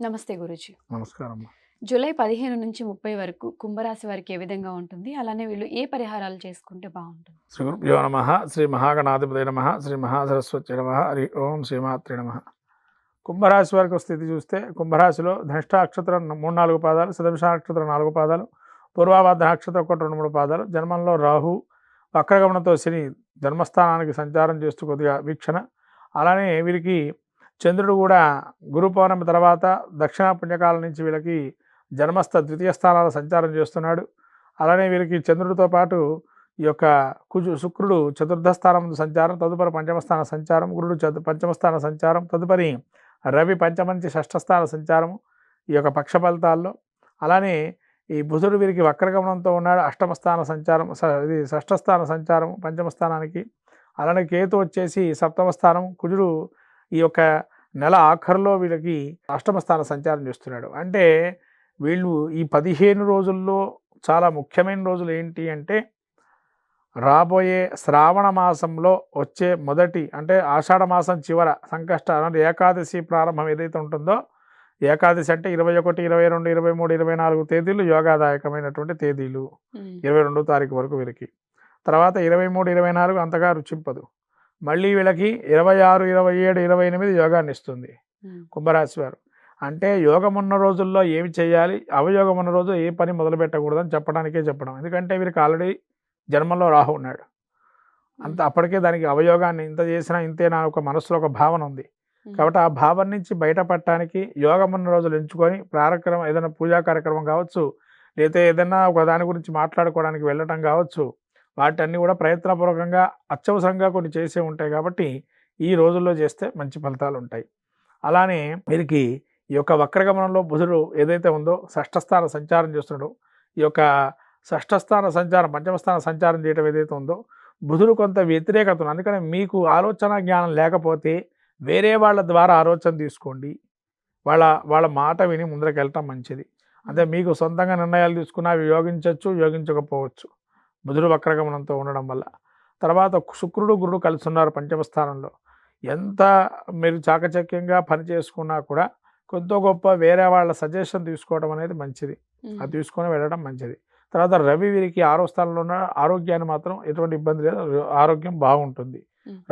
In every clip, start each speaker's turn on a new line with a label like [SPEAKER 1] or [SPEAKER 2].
[SPEAKER 1] నమస్తే గురుజీ.
[SPEAKER 2] నమస్కారం
[SPEAKER 1] జూలై పదిహేను నుంచి ముప్పై వరకు కుంభరాశి వారికి ఏ విధంగా ఉంటుంది? అలానే వీళ్ళు ఏ పరిహారాలు చేసుకుంటే బాగుంటుంది?
[SPEAKER 2] శ్రీ గురుభ్యో నమ శ్రీ మహాగణాధిపతి నమ శ్రీ మహాసరస్వతి నమ హరి ఓం శ్రీమాత్రి నమ. కుంభరాశి వారికి స్థితి చూస్తే కుంభరాశిలో ధనిష్ట నక్షత్రం మూడు నాలుగు పాదాలు సదవిష నక్షత్రం నాలుగు పాదాలు పూర్వాభాద్ర నక్షత్రం ఒకటి రెండు మూడు పాదాలు జన్మంలో రాహు వక్రగమనంతో శని జన్మస్థానానికి సంచారం చేస్తూ కొద్దిగా వీక్షణ. అలానే వీరికి చంద్రుడు కూడా గురు పౌర్ణమి తర్వాత దక్షిణ పుణ్యకాలం నుంచి వీళ్ళకి జన్మస్థ ద్వితీయ స్థానాల సంచారం చేస్తున్నాడు. అలానే వీరికి చంద్రుడితో పాటు ఈ యొక్క కుజు శుక్రుడు చతుర్థ స్థానం సంచారం తదుపరి పంచమస్థాన సంచారం గురుడు చతు పంచమస్థాన సంచారం తదుపరి రవి పంచమంచి షష్ఠస్థాన సంచారం ఈ యొక్క పక్ష ఫలితాల్లో. అలానే ఈ బుధుడు వీరికి వక్రగమనంతో ఉన్నాడు. అష్టమ స్థాన సంచారం స- ఇది షష్ఠస్థాన సంచారం పంచమ స్థానానికి. అలానే కేతు వచ్చేసి సప్తమ స్థానం కుజుడు ఈ యొక్క నెల ఆఖరిలో వీళ్ళకి అష్టమ స్థాన సంచారం చేస్తున్నాడు. అంటే వీళ్ళు ఈ పదిహేను రోజుల్లో చాలా ముఖ్యమైన రోజులు ఏంటి అంటే రాబోయే శ్రావణ మాసంలో వచ్చే మొదటి అంటే ఆషాఢ మాసం చివర సంకష్ట అంటే ఏకాదశి ప్రారంభం ఏదైతే ఉంటుందో ఏకాదశి అంటే ఇరవై ఒకటి ఇరవై రెండు ఇరవై మూడు ఇరవై నాలుగు తేదీలు యోగాదాయకమైనటువంటి తేదీలు. ఇరవై రెండో తారీఖు వరకు వీరికి తర్వాత ఇరవై మూడు ఇరవై నాలుగు అంతగా రుచింపదు. మళ్ళీ వీళ్ళకి ఇరవై ఆరు ఇరవై ఏడు ఇరవై ఎనిమిది యోగాన్ని ఇస్తుంది కుంభరాశి వారు. అంటే యోగం ఉన్న రోజుల్లో ఏమి చేయాలి? అవయోగం ఉన్న రోజు ఏ పని మొదలు పెట్టకూడదని చెప్పడానికే చెప్పడం. ఎందుకంటే వీరికి ఆల్రెడీ జన్మలో రాహు ఉన్నాడు. అంత అప్పటికే దానికి అవయోగాన్ని ఇంత చేసినా ఇంతే నా ఒక మనసులో ఒక భావన ఉంది. కాబట్టి ఆ భావం నుంచి బయటపడటానికి యోగం ఉన్న రోజులు ఎంచుకొని కార్యక్రమం ఏదైనా పూజా కార్యక్రమం కావచ్చు లేదా ఏదైనా ఒక దాని గురించి మాట్లాడుకోవడానికి వెళ్ళటం కావచ్చు వాటన్ని కూడా ప్రయత్నపూర్వకంగా అత్యవసరంగా కొన్ని చేసే ఉంటాయి కాబట్టి ఈ రోజుల్లో చేస్తే మంచి ఫలితాలు ఉంటాయి అలానే వీరికి ఈ యొక్క వక్రగమనంలో బుధుడు ఏదైతే ఉందో షష్ఠస్థాన సంచారం చేస్తున్నాడు. ఈ యొక్క షష్ఠస్థాన సంచారం పంచమస్థాన సంచారం చేయటం ఏదైతే ఉందో బుధుడు కొంత వ్యతిరేకత ఉంది అందుకని మీకు ఆలోచన జ్ఞానం లేకపోతే వేరే వాళ్ళ ద్వారా ఆలోచన తీసుకోండి. వాళ్ళ వాళ్ళ మాట విని ముందరకెళ్ళటం మంచిది. అంటే మీకు సొంతంగా నిర్ణయాలు తీసుకున్నా అవి యోగించవచ్చు యోగించకపోవచ్చు బుధుడు వక్రగమనంతో ఉండడం వల్ల. తర్వాత శుక్రుడు గురుడు కలిసి ఉన్నారు పంచమ స్థానంలో ఎంత మీరు చాకచక్యంగా పని చేసుకున్నా కూడా కొంత గొప్ప వేరే వాళ్ళ సజెషన్ తీసుకోవడం అనేది మంచిది. అది తీసుకొని వెళ్ళడం మంచిది. తర్వాత రవి వీరికి ఆరో స్థానంలో ఉన్న ఆరోగ్యాన్ని మాత్రం ఎటువంటి ఇబ్బంది లేదు. ఆరోగ్యం బాగుంటుంది.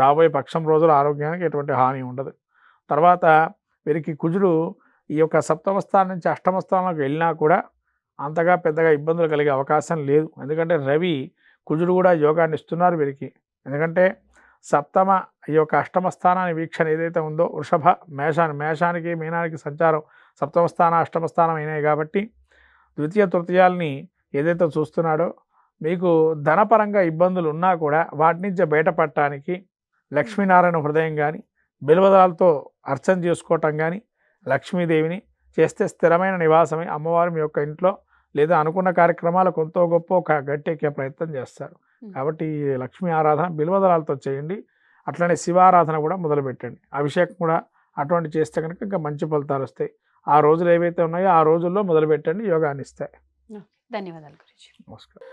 [SPEAKER 2] రాబోయే పక్షం రోజులు ఆరోగ్యానికి ఎటువంటి హాని ఉండదు. తర్వాత వీరికి కుజుడు ఈ యొక్క సప్తమ స్థానం నుంచి అష్టమ స్థానంలోకి వెళ్ళినా కూడా అంతగా పెద్దగా ఇబ్బందులు కలిగే అవకాశం లేదు. ఎందుకంటే రవి కుజుడు కూడా యోగాన్ని ఇస్తున్నారు వీరికి. ఎందుకంటే సప్తమ ఈ యొక్క అష్టమ స్థానాన్ని వీక్షణ ఏదైతే ఉందో వృషభ మేషాన్ని మేషానికి మీనానికి సంచారం సప్తమ స్థానం అష్టమ స్థానం అయినాయి కాబట్టి ద్వితీయ తృతీయాల్ని ఏదైతే చూస్తున్నాడో మీకు ధనపరంగా ఇబ్బందులు ఉన్నా కూడా వాటి నుంచి బయటపడటానికి లక్ష్మీనారాయణ హృదయం కానీ బిల్వదాలతో అర్చన చేసుకోవటం కానీ లక్ష్మీదేవిని చేస్తే స్థిరమైన నివాసమై అమ్మవారి మీ యొక్క ఇంట్లో లేదా అనుకున్న కార్యక్రమాలు కొంత గొప్ప ఒక గట్టెక్కే ప్రయత్నం చేస్తారు. కాబట్టి ఈ లక్ష్మీ ఆరాధన బిల్వదళాలతో చేయండి. అట్లనే శివారాధన కూడా మొదలుపెట్టండి. అభిషేకం కూడా అటువంటి చేస్తే కనుక ఇంకా మంచి ఫలితాలు వస్తాయి. ఆ రోజులు ఏవైతే ఉన్నాయో ఆ రోజుల్లో మొదలుపెట్టండి యోగాన్ని ఇస్తాయి.
[SPEAKER 1] ధన్యవాదాలు గురుజీ.
[SPEAKER 2] నమస్కారం.